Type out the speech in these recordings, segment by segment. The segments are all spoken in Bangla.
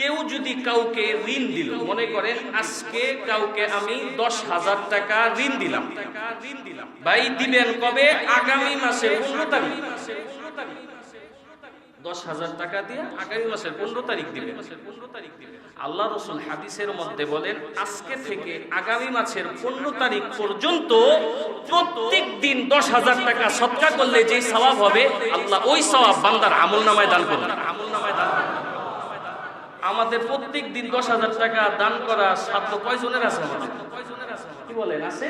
কেউ যদি কাউকে ঋণ দিল, মনে করেন আজকে কাউকে আমি দশ হাজার টাকা ঋণ দিলাম। ভাই, দিবেন কবে? আগামী মাসে পনেরো তারিখ। দশ হাজার টাকা দিয়ে আগামী মাসের পনেরো তারিখ দিবেন। আল্লাহ রসুল হাদিসের মধ্যে বলেন, আজকে থেকে আগামী মাসের পনেরো তারিখ পর্যন্ত প্রত্যেক দিন দশ হাজার টাকা সৎকা করলে যে সওয়াব হবে, আল্লাহ ওই সওয়াব বান্দার আমল নামায় দান করবেন আমল নামায় দান। আমাদের প্রত্যেক দিন দশ হাজার টাকা দান করা ছাত্র কয়জনের আছে? কি বলেন, আছে?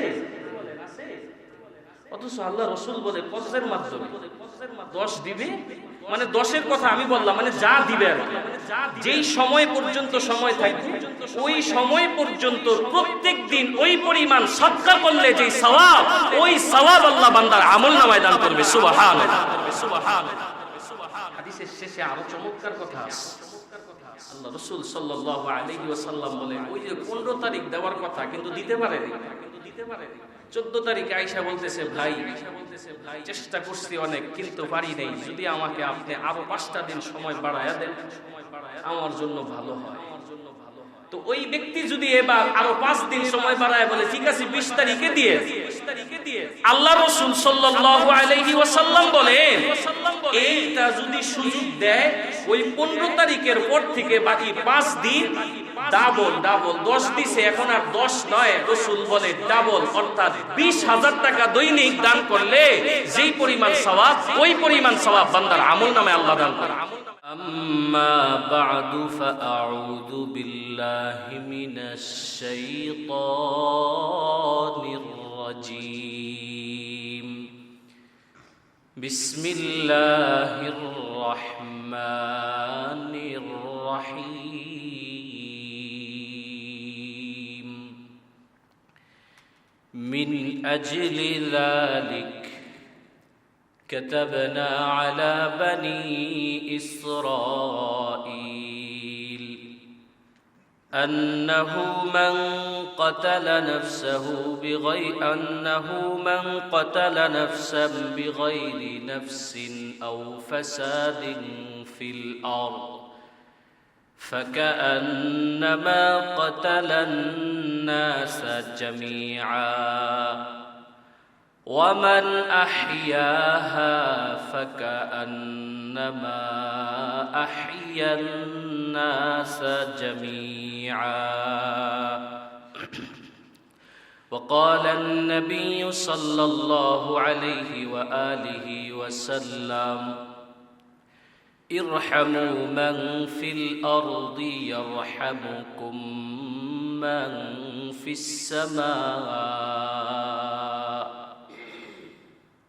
অথচ আল্লাহ রসুল বলে কষ্টের মাধ্যমে। দশ দিবে? মানে দশের কথা আমি বললাম মানে যা দিবে আর। যেই সময় পর্যন্ত সময় থাকবে, ওই সময় পর্যন্ত প্রত্যেক দিন ওই পরিমাণ সৎকার করলে যে সওয়াব, ওই সওয়াব আল্লাহ বান্দার আমল নামায় দান করবে। সুবহান হাদিসের শেষে আরও চমৎকার কথা আছে। আল্লাহ রসুল সাল্লাহ আলী সাল্লাম বলেন, ওই যে 15 তারিখ দেওয়ার কথা কিন্তু দিতে পারেনি। কিন্তু দিতে পারেনি 14 তারিখে আইসা বলতেছে, ভাই, চেষ্টা করছি অনেক, কিন্তু পারি নেই। যদি আমাকে আপনি আরও পাঁচটা দিন সময় বাড়াইয়া দেন, আমার জন্য ভালো হয়। তো ওই ব্যক্তি যদি এবার আরও পাঁচ দিন সময় বাড়ায় বলে, ঠিক আছে, বিশ তারিখে দিয়ে। আল্লাহ রসুল ওয়াসাল্লাম বলেন, এইটা যদি সুযোগ দেয়, ওই পনেরো তারিখের পর থেকে বাকি পাঁচ দিন ডাবল ডাবল দশ দিছে, এখন আর দশ নয়, রসুল বলে ডাবল অর্থাৎ বিশ হাজার টাকা দৈনিক দান করলে যেই পরিমাণ সওয়াব, ওই পরিমাণ সওয়াব বান্দার আমল নামে আল্লাহ দান করে। أما بعد فأعوذ بالله من الشيطان الرجيم. بسم الله الرحمن الرحيم. من أجل ذلك كتبنا على بني إسرائيل أنه من قتل نفسه بغير أنه من قتل نفسا بغير نفس أو فساد في الأرض فكأنما قتل الناس جميعا ومن أحياها فكأنما أحيا الناس جميعا. وقال النبي صلى الله عليه وآله وسلم ارحموا من في الأرض يرحمكم من في السماء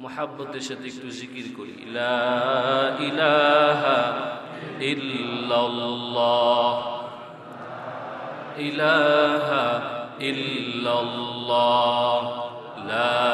মহাব্বতের সাথে একটু জিকির করি। ইলাহা ইল্লাল্লাহ। ইলাহা ইল্লাল্লাহ। লা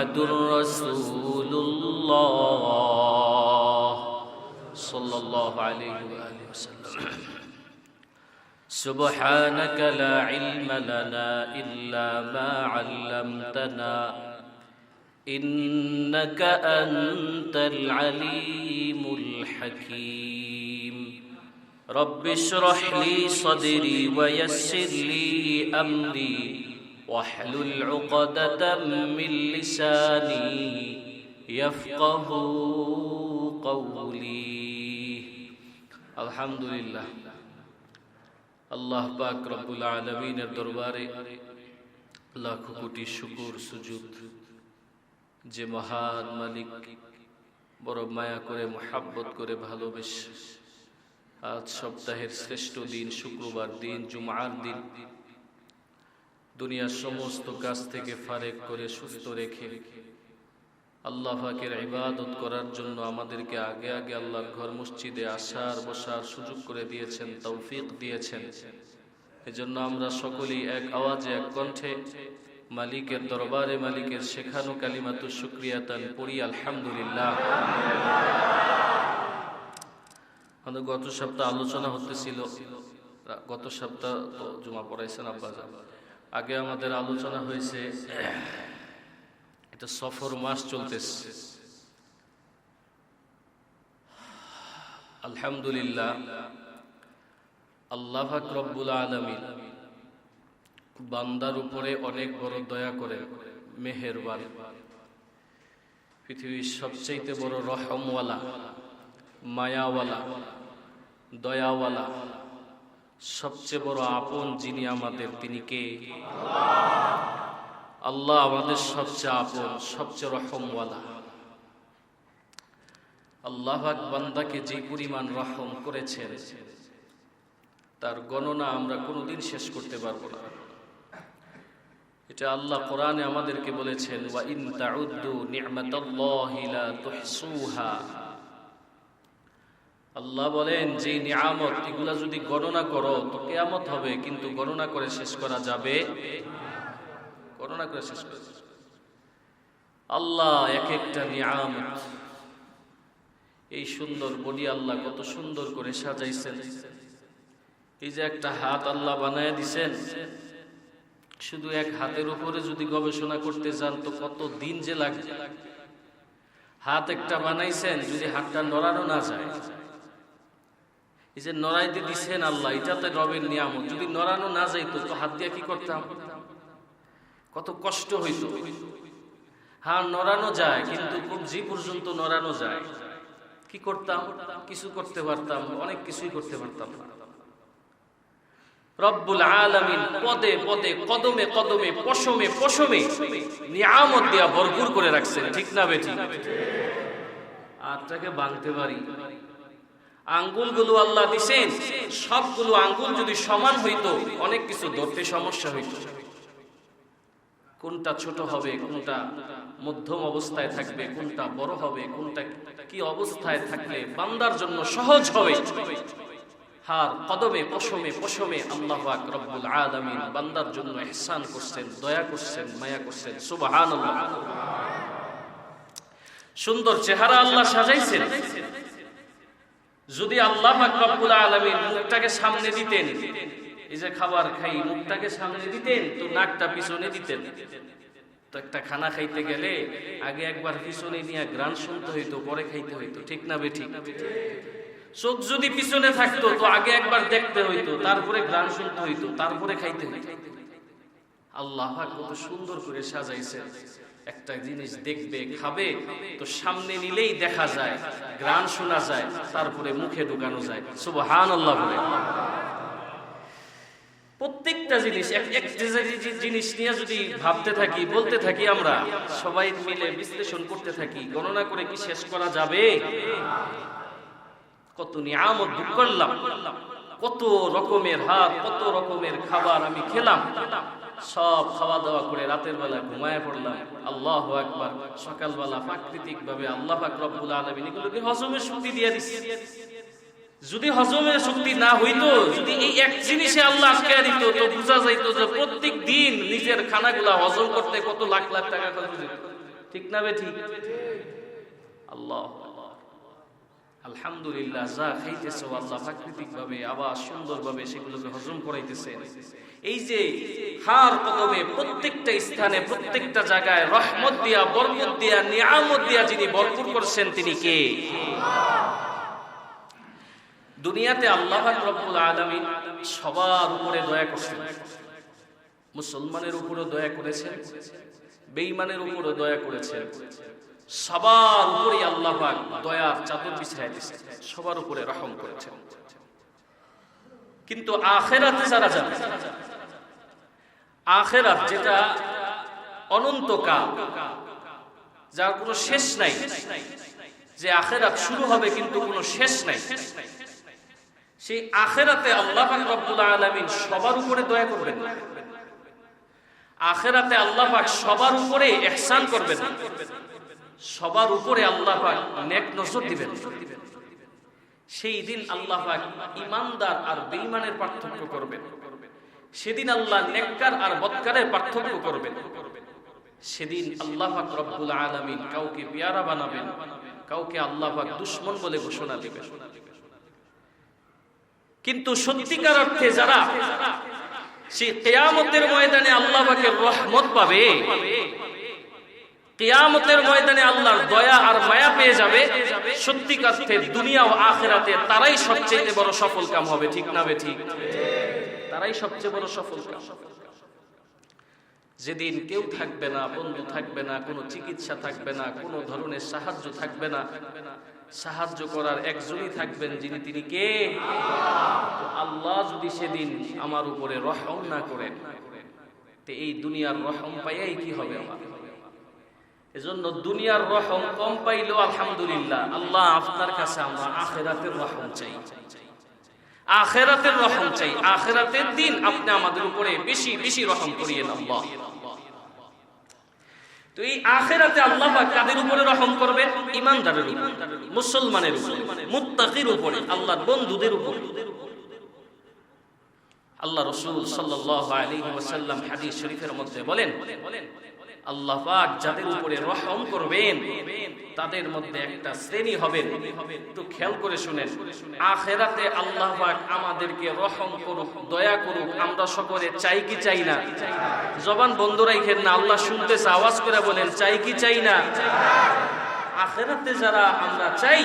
محمد رسول الله صلى الله عليه وآله وسلم. سبحانك لا علم لنا إلا ما علمتنا إنك أنت العليم الحكيم. رب اشرح لي صدري ويسر لي أمري. واحلل عقدة من لساني يفقه قولي الحمد لله আল্লাহ পাক রব্বুল আলমিনের দরবারে লাখ কোটি শুকুর সুজুদ যে মহান মালিক বড় মায়া করে মোহাব্বত করে ভালোবেসে আজ সপ্তাহের শ্রেষ্ঠ দিন শুক্রবার দিন জুমার দিন দুনিয়ার সমস্ত কাজ থেকে ফারেক করে সুস্থ রেখে আল্লাহ পাকের ইবাদত করার জন্য আমাদেরকে আগে আগে আল্লাহর ঘর মসজিদে আসার বসার সুযোগ করে দিয়েছেন, তৌফিক দিয়েছেন। এজন্য আমরা সকলেই এক আওয়াজে, এক কণ্ঠে মালিকের দরবারে মালিকের শেখানো কালিমাতু শুক্রিয়াতান পড়ি আলহামদুলিল্লাহ। আমাদের গত সপ্তাহ আলোচনা হতেছিল, গত সপ্তাহ তো জমা পড়াইছেন আব্বাজান আগে আমাদের আলোচনা হয়েছে, এটা সফর মাস চলতেছে। আলহামদুলিল্লাহ, আল্লাহ রব্বুল আলমিন বান্দার উপরে অনেক বড় দয়া করে মেহেরবান। পৃথিবীর সবচেয়ে বড় রহমওয়ালা, মায়াওয়ালা, দয়াওয়ালা সবচেয়ে বড় আপন যিনি আমাদের, তিনি কে? আল্লাহ আমাদের সবচেয়ে আপন, সবচেয়ে রহমওয়ালা। আল্লাহ বান্দাকে যে পরিমাণ রহম করেছেন, তার গণনা আমরা কোনোদিন শেষ করতে পারব না। এটা আল্লাহ কোরআনে আমাদেরকে বলেছেন, ওয়া ইন তাউদ্দু নি'মাতাল্লাহি লা তুহসুহা। আল্লাহ বলেন, যে নিয়ামত, এগুলা যদি গণনা করো, তো কেয়ামত হবে, কিন্তু গণনা করে শেষ করা যাবে গণনা করে শেষ করা। আল্লাহ এক একটা নিয়ামত, এই সুন্দর বডি আল্লাহ কত সুন্দর করে সাজাইছেন। এই যে একটা হাত আল্লাহ বানায় দিছেন, শুধু এক হাতের উপরে যদি গবেষণা করতে যান, তো কত দিন যে লাগবে। হাত একটা বানাইছেন, যদি হাতটা নড়ানো না যায় এই যে নড়াইতে দিছেন আল্লাহ এটাতে রবের নিয়ামত। যদি নড়ানো না যাইতো, তো হাত দিয়ে কি করতাম? কত কষ্ট হইতো। হ্যাঁ নড়ানো যায়, কিন্তু যে পর্যন্ত নড়ানো যায়। কি করতাম? কিছু করতে পারতাম, অনেক কিছুই করতে পারতাম না। রব্বুল আলামিন পদে পদে, কদমে কদমে, পশমে পশমে নিয়ামত দিয়া ভরপুর করে রাখছেন। ঠিক না বেঠিক আটটাকে বাঁধতে পারি। আঙ্গুলগুলো আল্লাহ দিছেন, সবগুলো আঙ্গুল যদি সমান হইতো, অনেক কিছু ধরতে সমস্যা হইতো। কোনটা ছোট হবে, কোনটা মধ্যম অবস্থায় থাকবে, কোনটা বড় হবে, কোনটা কি অবস্থায় থাকলে বান্দার জন্য সহজ হবে। হার কদমে, পশমে পশমে আল্লাহ পাক রব্বুল আলামিন বান্দার জন্য ইহসান করছেন, দয়া করছেন, মায়া করছেন, সুবহানাল্লাহ। সুন্দর চেহারা আল্লাহ সাজাইছেন। যদি আল্লাহ রব্বুল আলামিন মুখটাকে সামনে দিতেন, এই যে খাবার খাই, মুখটাকে সামনে দিতেন, তো নাকটা পিছনে দিতেন। তো একটা খানা খাইতে গেলে আগে একবার পিছনে নিয়ে গ্রান শুনতে হইতো, পরে খাইতে হইতো, ঠিক না বেঠিক চোখ যদি পিছনে থাকতো, তো আগে একবার দেখতে হইতো, তারপরে গ্রান শুনতে হইতো, তারপরে খাইতে হইতো। আল্লাহ কত সুন্দর করে সাজাইছে একটা জিনিস দেখবে, খাবে, তো সামনে নিলেই দেখা যায় গ্রান শোনা যায়, তারপরে মুখে ঢুকানো যায়। সুবহান আল্লাহ প্রত্যেকটা জিনিস, এক- একটা যে জিনিস নিয়ে যদি ভাবতে থাকি, বলতে থাকি আমরা, সবাই মিলে বিশ্লেষণ করতে থাকি, গণনা করে কি শেষ করা যাবে? কত নিয়ামত ভোগ করলাম, কত রকমের হাত, কত রকমের খাবার আমি খেলাম সব খাওয়া দাওয়া করে রাতের বেলা ঘুমায় পড়লাম। আল্লাহ একবার সকালবেলা প্রাকৃতিক ভাবে আল্লাহ রব্বুল আলমিন এগুলোকে হজমের শক্তি দিয়ে দিচ্ছে যদি হজমের শক্তি না হইতো, যদি এই এক জিনিসে আল্লাহ আটকে দিত, তো বোঝা যাইত যে প্রত্যেক দিন নিজের খানাগুলা হজম করতে কত লাখ লাখ টাকা খরচ। ঠিক না বে ঠিক? আল্লাহ আলহামদুলিল্লাহ, যা খাইতেছে আল্লাহ প্রাকৃতিক ভাবে আবার সুন্দর ভাবে সেগুলোকে হজম করাইতেছে এই যে হার কদমে প্রত্যেকটা স্থানে, প্রত্যেকটা জায়গায় রহমত দিয়া, বরকত দিয়া, নিয়ামত দিয়া যিনি ভরপুর করছেন, তিনি কে? দুনিয়াতে আল্লাহ রব্বুল আলামিন সবার উপরে দয়া করছেন। মুসলমানের উপরও দয়া করেছেন, বেঈমানের উপরও দয়া করেছেন। সবার উপরে আল্লাহ দয়ার চাদর বিছাই দিয়েছেন সবার উপরে রহম করেছেন কিন্তু আখেরাতে যারা যাবে, আখেরাত যেটা অনন্তকাল, যার কোনো শেষ নাই, যে আখেরাত শুরু হবে কিন্তু কোনো শেষ নাই, সেই আখেরাতে আল্লাহ রব্বুল আলামিন সবার উপরে দয়া করবেন। আখেরাতে আল্লাহ সবার উপরে ইহসান করবেন। সবার উপরে আল্লাহ নেক নজর দিবেন। সেই দিন আল্লাহ ইমানদার আর বেঈমানের পার্থক্য করবেন। সেদিন আল্লাহ নেককার আর বদকারের পার্থক্য করবেন। সেদিন আল্লাহ পাক রব্বুল আলামিন কাউকে পেয়ারা বানাবেন, কাউকে আল্লাহ দুশ্মন বলে ঘোষণা দিবেন। কিন্তু সত্যিকার অর্থে যারা সেই কেয়ামতের ময়দানে আল্লাহ রহমত পাবে কেয়ামতের ময়দানে আল্লাহর দয়া আর মায়া পেয়ে যাবে। সত্যিকার অর্থে দুনিয়া ও আখেরাতে তারাই সবচেয়ে বড় সফল কাম হবে, ঠিক না বে ঠিক? তারাই সবচেয়ে বড় সফল কাম যেদিন কেউ থাকবে না, বন্ধু থাকবে না, কোনো চিকিৎসা থাকবে না, কোনো ধরনের সাহায্য থাকবে না, সাহায্য করার একজনই থাকবেন যিনি তিনি কে? আল্লাহ যদি সেদিন আমার উপরে রহম না করেন এই দুনিয়ার রহম পাইয়াই কি হবে আমার? এজন্য দুনিয়ার রহম কম পাইলেও আলহামদুলিল্লাহ। আল্লাহ আপনার কাছে আমরা আখেরাতের রহম চাই। আখেরাতের রহম চাই। আখেরাতের দিন আপনি আমাদের উপরে বেশি বেশি রহম করিয়েন আল্লাহ। তো এই আখেরাতে আল্লাহ কাদের উপরে রহম করবেন? ইমানদারের উপর, মুসলমানের উপরে, মুত্তাকির উপরে, আল্লাহর বন্ধুদের উপরে। আল্লাহ রসুল সাল্লাল্লাহু আলাইহি ওয়াসাল্লাম হাদিস শরীফের মধ্যে বলেন আল্লাহ পাক যাদের উপরে রহম করবেন, তাদের মধ্যে একটা শ্রেণি হবেন। একটু খেয়াল করে শুনেন। আখেরাতে আল্লাহ পাক আমাদেরকে রহম করুক, দয়া করুক, আমরা সকলে চাই কি চাই না? জবান বন্ধ রাখেন না, আল্লাহ শুনতেছে, আওয়াজ করে বলেন, চাই কি চাই না? আখেরাতে যারা আমরা চাই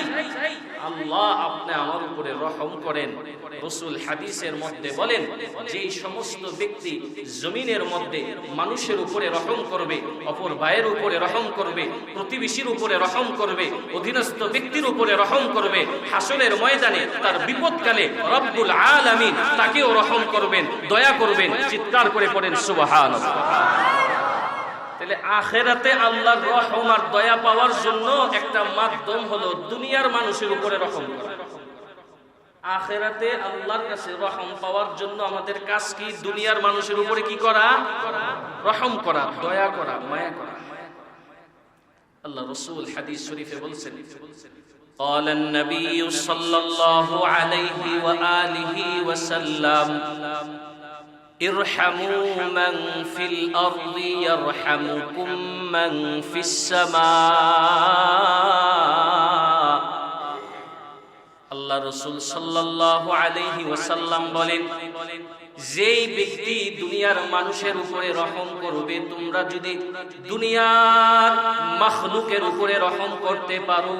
আল্লাহ আপনি আমার উপরে রহম করেন। রসুল হাদিসের মধ্যে বলেন, যেই সমস্ত ব্যক্তি জমিনের মধ্যে মানুষের উপরে রহম করবে, অপর ভাইয়ের উপরে রহম করবে, প্রতিবেশীর উপরে রহম করবে, অধীনস্থ ব্যক্তির উপরে রহম করবে হাসনের ময়দানে তার বিপদকালে রব্বুল আলামিন তাকেও রহম করবেন, দয়া করবেন, চিৎকার করে পড়েন সুবহান তাহলে আখেরাতে আল্লাহর রহম আর দয়া পাওয়ার জন্য একটা মাধ্যম হলো দুনিয়ার মানুষের উপরে রহম করা আখেরাতে আল্লাহর কাছে রহম পাওয়ার জন্য আমাদের কাজ কি দুনিয়ার মানুষের উপরে কি করা রহম করা দয়া করা মায়া করা আল্লাহ রসুল হাদিস শরীফে বলছেন قال النبي صلى الله عليه وآله وسلم ارحموا من في الأرض يرحمكم من في السماء আল্লাহ রসুল সাল্লাল্লাহু আলাইহি ওয়াসাল্লাম বলেন যেই ব্যক্তি দুনিয়ার মানুষের উপরে রহম করবে তোমরা যদি দুনিয়ার মাখলুকের উপরে রহম করতে পারো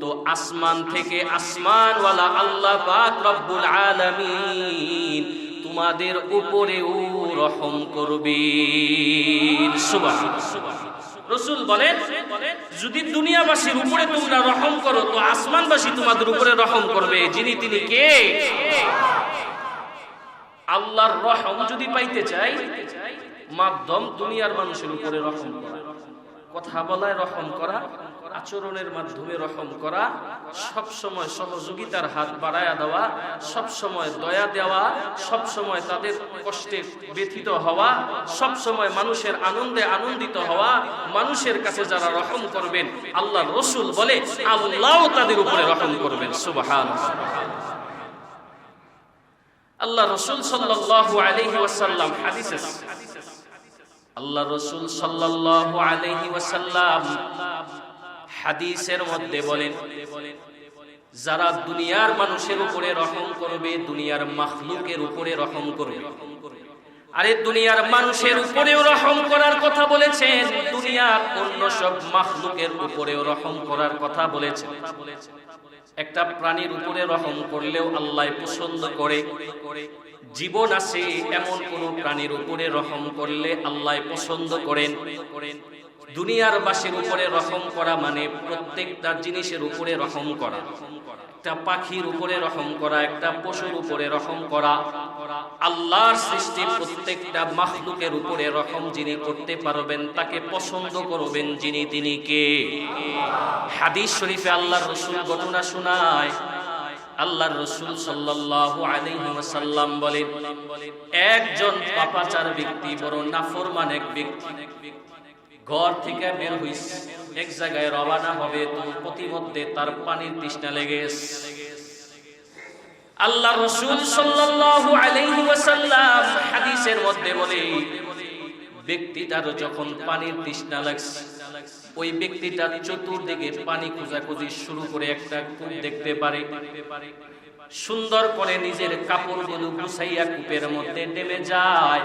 তো আসমান থেকে আসমানওয়ালা আল্লাহ পাক রব্বুল আলামিন তোমাদের উপরেও রহম করবেন সুবহান রসুল বলেন, যদি দুনিয়াবাসীর উপরে তোমরা রহম করো, তো আসমানবাসী তোমাদের উপরে রহম করবে। যিনি তিনি কে? আল্লাহর রহম যদি পাইতে চাই, মাধ্যম দুনিয়ার মানুষের উপরে রহম করা। কথা বলায় রহম করা আচরণের মাধ্যমে রহম করা, সব সময় সহযোগিতার হাত বাড়ায়া দেওয়া, সব সময় দয়া দেওয়া, সব সময় তাদের কষ্টে ব্যথিত হওয়া, সব সময় মানুষের আনন্দে আনন্দিত হওয়া, মানুষের কাছে যারা রহম করবেন আল্লাহ রসুল বলে, আল্লাহ তাদের উপরে রহম করবেন সুবাহান আল্লাহ রসুল সাল্লাল্লাহু আলাইহি ওয়াসাল্লাম আল্লাহ রসুল সাল্লাল্লাহু আলাইহি ওয়াসাল্লাম হাদিসের মধ্যে বলেন, যারা দুনিয়ার মানুষের উপরে রহম করবে, দুনিয়ার মাখলুকের উপরে রহম করবে। আরে দুনিয়ার মানুষের উপরেও রহম করার কথা বলেছেন, দুনিয়ার অন্য সব মাখলুকের উপরেও রহম করার কথা বলেছেন। একটা প্রাণীর উপরে রহম করলেও আল্লাহ পছন্দ করে। জীবন আছে এমন কোন প্রাণীর উপরে রহম করলে আল্লাহ পছন্দ করেন। দুনিয়ার বাসের উপরে রহম করা মানে প্রত্যেকটা জিনিসের উপরে রহম করা। একটা পাখির উপরে রহম করা, একটা পশুর উপরে রহম করা। আল্লাহর সৃষ্টি প্রত্যেকটা মাখলুকের উপরে রহম যিনি করতে পারবেন, তাকে পছন্দ করবেন যিনি, তিনি কে? হাদিস শরীফে আল্লাহর রসুল ঘটনা শোনায়। আল্লাহর রসুল সাল্লাল্লাহু আলাইহি ওয়াসাল্লাম বলেন, একজন পাপাচার ব্যক্তি বড় নাফরমান এক ব্যক্তি। ঘর থেকে বের হইস। এক জায়গায় রওনা হবে তো প্রতিমধ্যে তার পানির তৃষ্ণা লেগে আল্লাহ রসুল সাল্লাল্লাহু আলাইহি ওয়াসাল্লাম হাদিসের মধ্যে বলে ব্যক্তিটার যখন পানির তৃষ্ণা লাগছে, ওই ব্যক্তিটা চতুর্দিকে পানি খোঁজাখুঁজি শুরু করে একটা কূপ দেখতে পারে। সুন্দর করে নিজের কাপড়গুলো গুছাইয়া কূপের মধ্যে নেমে যায়।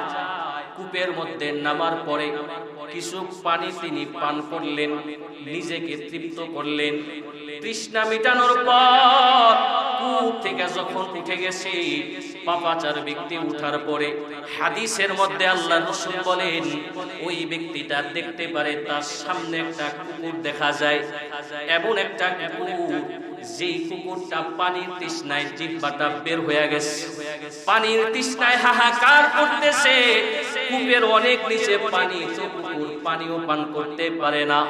কূপের মধ্যে নামার পরে কিছু পানি তিনি পান করলেন, নিজেকে তৃপ্ত করলেন। তৃষ্ণা মিটানোর পর কূপ থেকে যখন উঠে গেছে, পাপাচার ব্যক্তি উঠার পরে হাদিসের মধ্যে আল্লাহ রসুল বলেন, ওই ব্যক্তিটা দেখতে পারে তার সামনে একটা কুকুর দেখা যায়। এমন একটা কুকুর যেই কুকুরটা পানির তৃষ্ণায় জিব্বাটা বের হয়ে গেছে। পানির তৃষ্ণায় হাহাকার করতেছে। অনেক নিচে পানি পানিও পান করতে পারে না।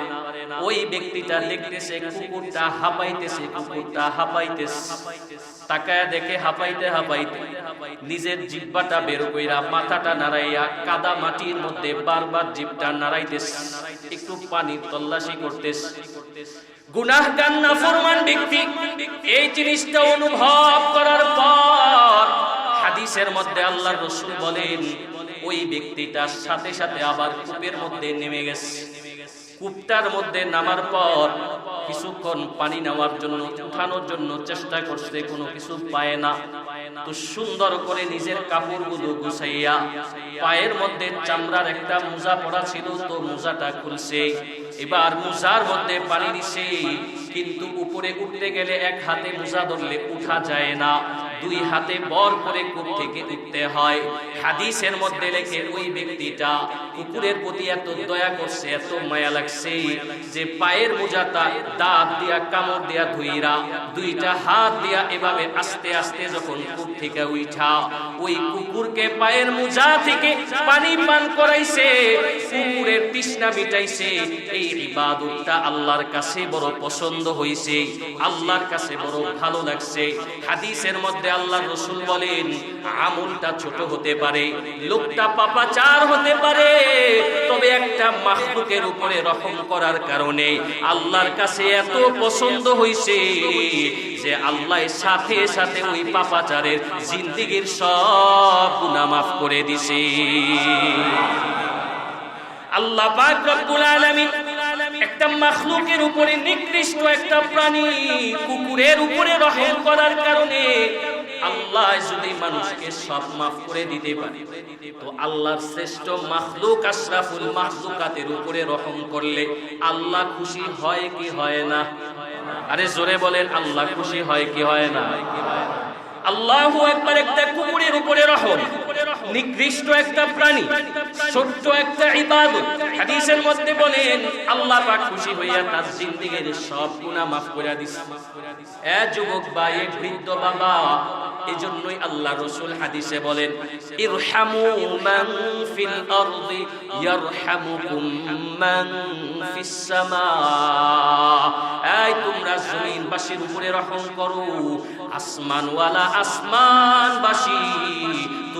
ওই ব্যক্তিটা দেখতেছে, কুকুরটা হাঁপাইতেছে কুকুরটা হাঁপাইতেছে। তাকায় দেখে হাঁপাইতে হাঁপাইতে নিজের জিব্বাটা বের কইরা মাথাটা নাড়াইয়া কাদা মাটির মধ্যে বারবার জিব্বা নাড়াইতেছে। একটু পানি তল্লাশি করতেছে। গুনাহগান নাফরমান ব্যক্তি, এই জিনিসটা অনুভব করার পর হাদিসের মধ্যে আল্লাহর রসুল বলেন, ওই ব্যক্তিটার সাথে সাথে আবার কূপের মধ্যে নেমে গেছে। কূপটার মধ্যে নামার পর কিছুক্ষণ পানি নেওয়ার জন্য, উঠানোর জন্য চেষ্টা করছে, কোনো কিছু পায় না। তো সুন্দর করে নিজের কাপড়গুলো গুছাইয়া পায়ের মধ্যে চামড়ার একটা মোজা পরা ছিল, তো মোজাটা খুলছে। এবার মোজার মধ্যে পানি দিছে, কিন্তু উপরে উঠতে গেলে এক হাতে মোজা ধরলে উঠা যায় না। দুই হাতে বর করে কূপ থেকে উঠতে হয়। হাদিসের মধ্যে লেখে, ওই ব্যক্তিটা কুকুরের প্রতি এত দয়া করছে, এত মায়া লাগছে যে পায়ের মোজাটা দাঁত দিয়া, কামড় দিয়া ধুইরা, দুইটা হাত দিয়া এভাবে আস্তে আস্তে যখন কূপ থেকে উঠা ওই কুকুরকে পায়ের মোজা থেকে পানি পান করাইছে, কুকুরের তৃষ্ণা মিটাইছে। এই ইবাদতটা আল্লাহর কাছে বড় পছন্দ হইছে, আল্লাহর কাছে বড় ভালো লাগছে। হাদিসের মধ্যে আল্লাহ রসুল বলেন, আমলটা ছোট হতে পারে, লোকটা পাপাচার হতে পারে, তবে একটা মাখলুকের উপরে রহম করার কারণে আল্লাহর কাছে এত পছন্দ হইছে যে আল্লাহ সাথে সাথে ওই পাপাচারের জিন্দিগির সব গুনাহ মাফ করে দিছে। আল্লাহ একটা মাখলুকের উপরে নিকৃষ্ট একটা প্রাণী কুকুরের উপরে রহম করার কারণে আল্লাহ যদি মানুষকে সব মাফ করে দিতে পারে, তো আল্লাহর শ্রেষ্ঠ মাহলুক আশরাফুল মাহলুকাতের উপরে রহম করলে আল্লাহ খুশি হয় কি হয় না? আরে জোরে বলেন, আল্লাহ খুশি হয় কি হয় না? আল্লাহ একবার একটা কুকুরের উপরে রহম নিকৃষ্ট একটা প্রাণী ছোট্ট একটা ইবাদত। হাদিসের মধ্যে বলেন, আল্লাহ পাক খুশি হইয়া তার জিন্দেগীর সব গুনাহ মাফ করে দিছে এ যুবক ভাই, এ বৃদ্ধ বাবা, এজন্যই আল্লাহ রসুল হাদিসে বলেন, ইরহামু মান ফিল আরদি, ইয়ারহামুকুম মান ফিস সামা এই তোমরা জমিনবাসীর উপরে রহম করো আসমানওয়ালা আসমানবাসী।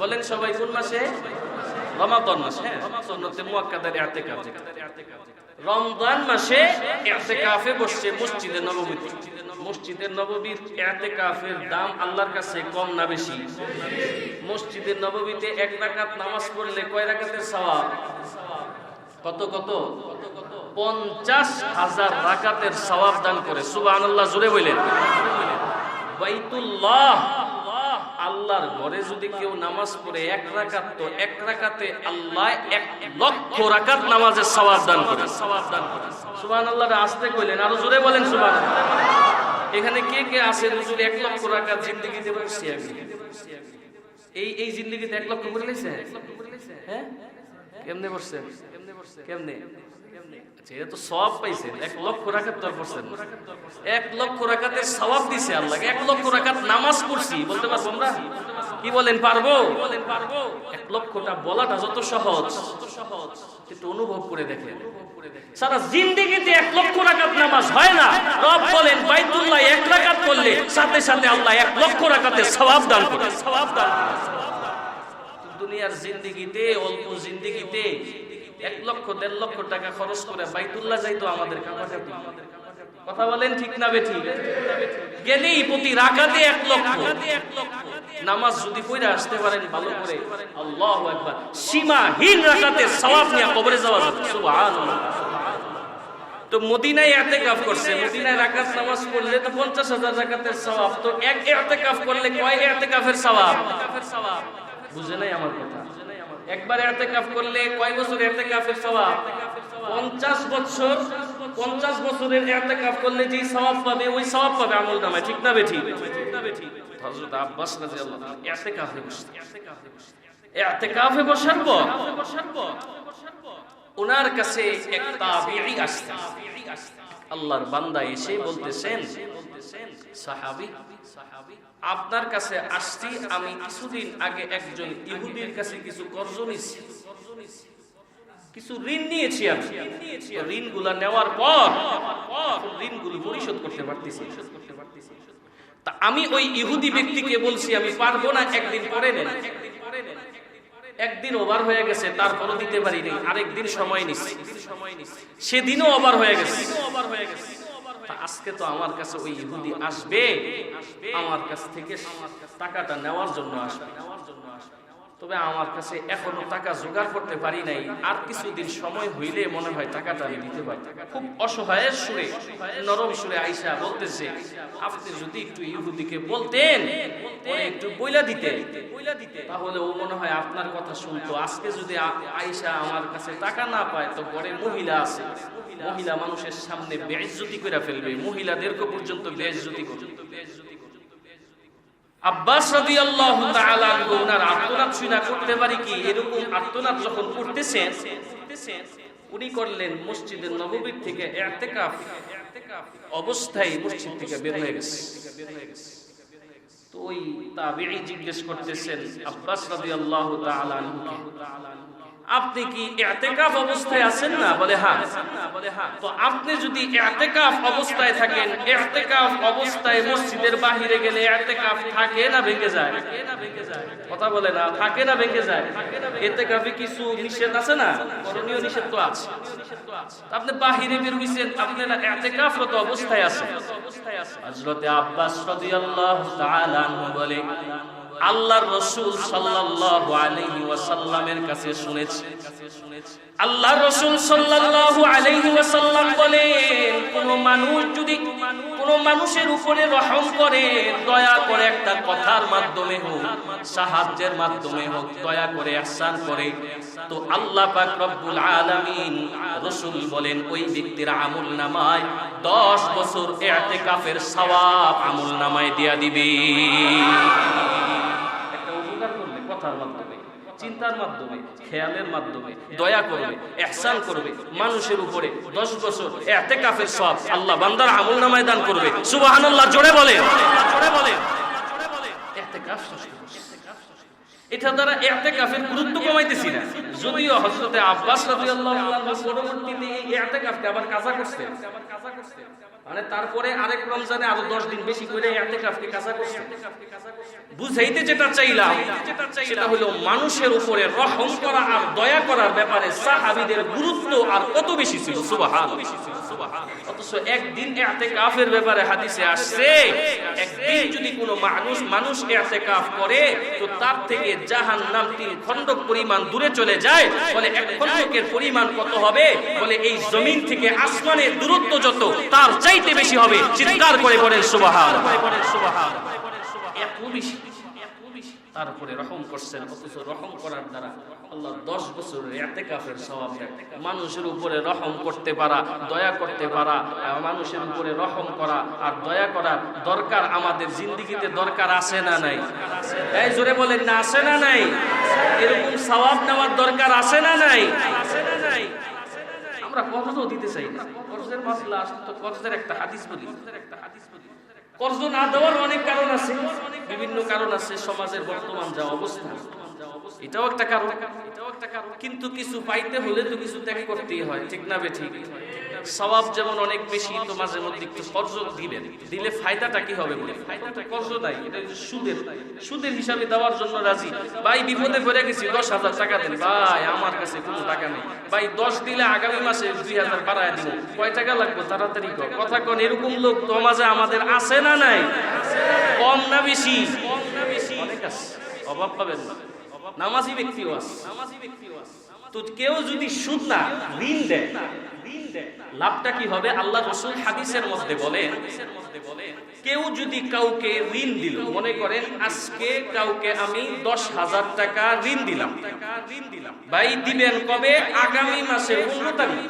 বলেন সবাই কোন মাসে? রমাদান মাসে হ্যাঁ সুন্নতে মুআক্কাদার ইতিকাফ যেটা। রমজান মাসে ইতিকাফে বসছে মসজিদে নববীতে মসজিদের নববীর ইতিকাফের দাম আল্লাহর কাছে কম না বেশি? মসজিদের নববীতে এক রাকাত নামাজ পড়লে কয় রাকাতের সওয়াব? কত কত? পঞ্চাশ হাজার রাকাতের সওয়াব দান করে। সুবহানাল্লাহ, জোরে বললেন বাইতুল্লাহ। আল্লাহর ঘরে যদি কেউ নামাজ পড়ে এক রাকাত তো এক রাকাতে আল্লাহ এক লক্ষ রাকাত নামাজের সওয়াব দান করে। সওয়াব দান করে সুবহানাল্লাহ আসতে কইলেন, আরও জোরে বলেন সুবহানাল্লাহ। এখানে কে কে আছে হুজুর, এক লক্ষ রাকাত জিন্দেগিতে আমি। এই এই জিন্দেগিতে এক লক্ষ করে লাইছে হ্যাঁ? কেমনে বসছেন কেমনে? আচ্ছা এটা তো সওয়াব পাইছেন এক লক্ষ রাকাত রাকাত অনুভব করে দেখেন। সারা জিন্দেগিতে এক লক্ষ রাকাত নামাজ হয় না। রব বলেন, বাইতুল্লাহ এক রাকাত করলে সাথে সাথে আল্লাহ এক লক্ষ রাকাতের সওয়াব দান করে সওয়াব দান দুনিয়ার জিন্দেগিতে, অল্প জিন্দেগিতে এক লক্ষ, দেড় লক্ষ টাকা খরচ করে বাইতুল্লাহ যাইতো আমাদের কথা বলেন ঠিক না বেঠি? গেলেই প্রতি রাকাতে এক লক্ষ। নামাজ যদি আসতে পারেন ভালো করে। আল্লাহ একবার সীমাহীন সওয়াব নিয়ে কবরে যাওয়া যাবে। তো মদিনায় এতেকাফ করছে। মদিনায় রাকাত নামাজ পড়লে তো পঞ্চাশ হাজার রাকাতের সওয়াব। তো এক এতেকাফ করলে কয় এতেকাফের সওয়াব? বুঝে নাই আমার কথা? একবার এতেকাফ করলে কয় বছর এতেকাফের সওয়াব পঞ্চাশ বছর, পঞ্চাশ বছরের এতেকাফ করলে যে সওয়াব পাবে, ওই সওয়াব পাবে আমল নামায়, ঠিক না বেঠি? হযরত আব্বাস এতেকাফে এতেকাফে বসার পর ওনার কাছে এক আল্লাহর বান্দা এসে বলতেছেন, সাহাবী, আপনার কাছে আসছি, আমি কিছুদিন আগে একজন ইহুদির কাছে কিছু কর্জ নিয়েছি। কিছু ঋণ নিয়েছি আমি। ঋণগুলা নেওয়ার পর ঋণগুলো পরিশোধ করতে পারতেছি তা আমি ওই ইহুদি ব্যক্তিকে বলছি, আমি পারব না, একদিন পরে নেন একদিন ওভার হয়ে গেছে, তারপরও দিতে পারিনি, আরেকদিন সময় নিচ্ছি। সেদিনও ওভার হয়ে গেছে। আজকে তো আমার কাছে ওই ইহুদি আসবে, আমার কাছ থেকে টাকাটা নেওয়ার জন্য আসবে। তবে আমার কাছে এখনও টাকা জোগাড় করতে পারি নাই। আর কিছুদিন সময় হইলে মনে হয় টাকাটা আমি দিতে পারি। খুব অসহায়ের সুরে, নরম সুরে আইসা বলতেছে, আপনি যদি একটু ইহুদিকে বলতেন একটু বইলা দিতে তাহলে ও মনে হয় আপনার কথা শুনতো। আজকে যদি আইসা আমার কাছে টাকা না পায়, তো ঘরে মহিলা আছে। মহিলা মানুষের সামনে বেজ্জতি করে ফেলবে। মহিলাদেরকে পর্যন্ত বেজ্জতি করবে। করতে কি? এরকম যখন উনি করলেন মসজিদের থেকে অবস্থায় মসজিদ থেকে বের হয়ে জিজ্ঞেস করতেছেন আব্বাস রাদিয়াল্লাহু আনহুকে। আপনি কি ইতিকাফ অবস্থায় আছেন না? বলে হ্যাঁ। তো আপনি যদি ইতিকাফ অবস্থায় থাকেন ইতিকাফ অবস্থায় মসজিদের বাহিরে গেলে ইতিকাফ থাকে না ভেঙে যায়? কথা বলে না, থাকে না ভেঙে যায়। ইতিকাফে কিছু নিষেধ আছে না? করণীয় নিষেধ তো আছে। আপনি বাহিরে বের হইছেন, আপনি না ইতিকাফরত অবস্থায় আছেন? হযরতে আব্বাস রাদিয়াল্লাহু তাআলা বলে আল্লাহর রসুল সাল্লাল্লাহু আলাইহি ওয়াসাল্লামের কাছে শুনেছি। আল্লাহ রসুল সাল্লাল্লাহু আলাইহি ওয়াসাল্লাম বলেন, কোন মানুষ যদি কোন মানুষের উপরে রহম করে, দয়া করে একটা কথার মাধ্যমে হোক, সাহায্যের মাধ্যমে হোক, দয়া করে ihsan করে। তো আল্লাহ পাক রব্বুল আলামিন রাসূল বলেন, ওই ব্যক্তির আমল নামায় 10 বছর ইতিকাফের সওয়াব আমল নামায় দিয়া দিবে। একটা উপকার করলে কথার মাধ্যমে। চিন্তার মাধ্যমে, খেয়ালের মাধ্যমে, দয়া করবে, এহসান করবে, মানুষের উপরে দশ বছর এতে কাফের সব আল্লাহ বান্দার আমল নামায় দান করবে। সুবাহান আল্লাহ জোরে বলে জোরে বলে করছে। এটা দ্বারা ইহতিকাফের গুরুত্ব কমাইতেছি না। যদিও হযরতে আব্বাস রাদিয়াল্লাহু আনহু পরবর্তীতে এই ইহতিকাফকে আবার কাজা করছে। মানে তারপরে আরেক রমজানে আরও 10 দিন বেশি করে ইহতিকাফকে কাজা করছে। বুঝাইতে যেটা চাইলাম, সেটা হলো মানুষের উপরে রহম করা আর দয়া করার ব্যাপারে সাহাবীদের গুরুত্ব আর কত বেশি ছিল সুবহান অথচ একদিন ব্যাপারে হাদিসে আসছে, একদিন যদি কোনো মানুষ মানুষ করে, তো তার থেকে জাহান্নাম তিন খণ্ডক পরিমাণ দূরে চলে যায়। বলে এক পরিমাণ কত হবে? বলে এই জমিন থেকে আসমানের দূরত্ব যত, তার চাইতে বেশি হবে। চিৎকার করে বলেন, সুবহান। এত তারপরে রহম করছেন, অথচ রহম করার দ্বারা আল্লাহ দশ বছরের এতেকাফের স্বভাব মানুষের উপরে রহম করতে পারা, দয়া করতে পারা মানুষের উপরে রহম করা আর দয়া করার দরকার আমাদের জিন্দিগিতে দরকার আছে না নাই? এই জোরে বলেন না, আছে না নাই? এরকম সওয়াব নেওয়ার দরকার আছে না নাই? আমরা কর্জও দিতে চাই না। কর্জের মাসলা আসলে তো কর্জের একটা হাদিস বলি। একটা হাদিস বলি কর্জ না দেওয়ার অনেক কারণ আছে, বিভিন্ন কারণ আছে সমাজের বর্তমান যা অবস্থা। এটাও একটা কারণ এটাও একটা কারণ। কিন্তু কিছু পাইতে হলে তো কিছু ত্যাগ করতেই হয়, ঠিক না বে ঠিক? সওয়াব যেমন অনেক বেশি, তো মাঝে মধ্যে একটু কর্জ দিবেন দিলে ফায়দাটা কি হবে বলে ফায়দাটা কর্জ নাই, এটা সুদের। সুদের হিসাবে দেওয়ার জন্য রাজি। ভাই, বিপদে পড়ে গেছি, দশ হাজার টাকা দেন। ভাই, আমার কাছে কোনো টাকা নেই। ভাই, দশ দিলে আগামী মাসে দুই হাজার বাড়ায় দিব। কয় টাকা লাগবে? তাড়াতাড়ি কর। কথা কন, এরকম লোক সমাজে আমাদের আছে না নাই? কম না বেশি? কম না বেশি অনেক আছে। অভাব পাবেন না। নামাজি ব্যক্তিও আছে নামাজি ব্যক্তিও আছে। তো কেউ যদি সুদ না, ঋণ দেয় লাভটা কি হবে? আল্লাহ রসুল হাদিসের মধ্যে বলেন, কেউ যদি কাউকে ঋণ দিল, মনে করেন আজকে কাউকে আমি দশ হাজার টাকা ঋণ দিলাম। ঋণ দিলাম ভাই, দিবেন কবে? আগামী মাসে পনেরো তারিখ।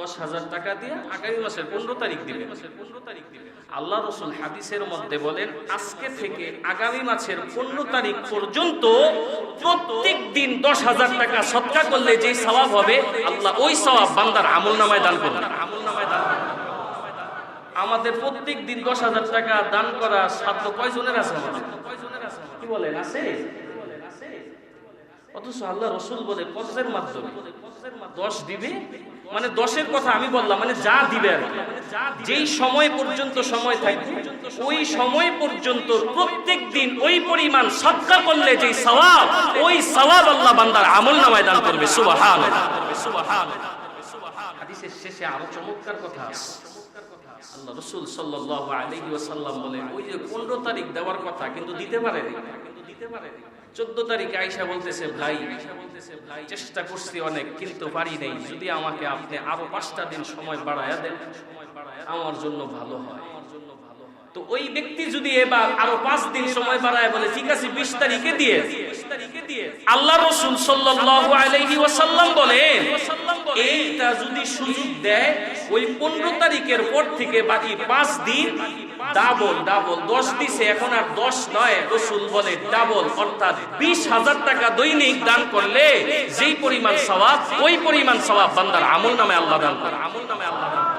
দশ হাজার টাকা দিয়ে আগামী মাসের পনেরো তারিখ দিবে। পনেরো তারিখ দিবে আল্লাহ রসুল হাদিসের মধ্যে বলেন, আজকে থেকে আগামী মাসের পনেরো তারিখ পর্যন্ত প্রত্যেক দিন দশ হাজার টাকা সৎকা করলে যেই সওয়াব হবে, আল্লাহ ওই সওয়াব বান্দার আমল নামায় দান করবেন আমল নামায় দান আমাদের প্রত্যেক দিন দশ হাজার টাকা দান করা সাধ্য কয়জনের আছে আমাদের? কি বলেন, আছে? অথচ আল্লাহ রসুল বলে কর্জের মাধ্যমে। দশ দিবে মানে দশের কথা আমি বললাম মানে যা দিবে আর। যেই সময় পর্যন্ত সময় থাকবে ওই সময় পর্যন্ত প্রত্যেক দিন ওই পরিমাণ সৎকার করলে যেই সওয়াব ওই সওয়াব আল্লাহ বান্দার আমল নামায় দান করবে সুবহান হাদিসের শেষে আরও চমৎকার কথা আল্লাহ রসুল সাল্লাল্লাহু আলাইহি ওয়াসাল্লাম বলেন ওই যে 15 তারিখ দেওয়ার কথা কিন্তু দিতে পারেনি কিন্তু দিতে পারেনি। 14 তারিখে আইসা বলতেছে, ভাই আয়েশা বলতেছে ভাই চেষ্টা করছি অনেক, কিন্তু পারি নেই। যদি আমাকে আপনি আরও পাঁচটা দিন সময় বাড়াইয়া দেন, আমার জন্য ভালো হয়। তো ওই ব্যক্তি যদি এবার আরও পাঁচ দিন সময় বাড়ায় বলে, ঠিক আছে, বিশ তারিখে দিয়ে আল্লাহ রসুল সাল্লাল্লাহু আলাইহি বলেন, এইটা যদি সুযোগ দেয়, ওই পনেরো তারিখের পর থেকে বাকি পাঁচ দিন ডাবল ডাবল দশ দিছে, এখন আর দশ নয়, রসুল বলে ডাবল অর্থাৎ বিশ হাজার টাকা দৈনিক দান করলে যেই পরিমাণ সওয়াব, ওই পরিমাণ সওয়াব বান্দার আমল নামে আল্লাহ দান করে আমল নামে আল্লাহ দান করে।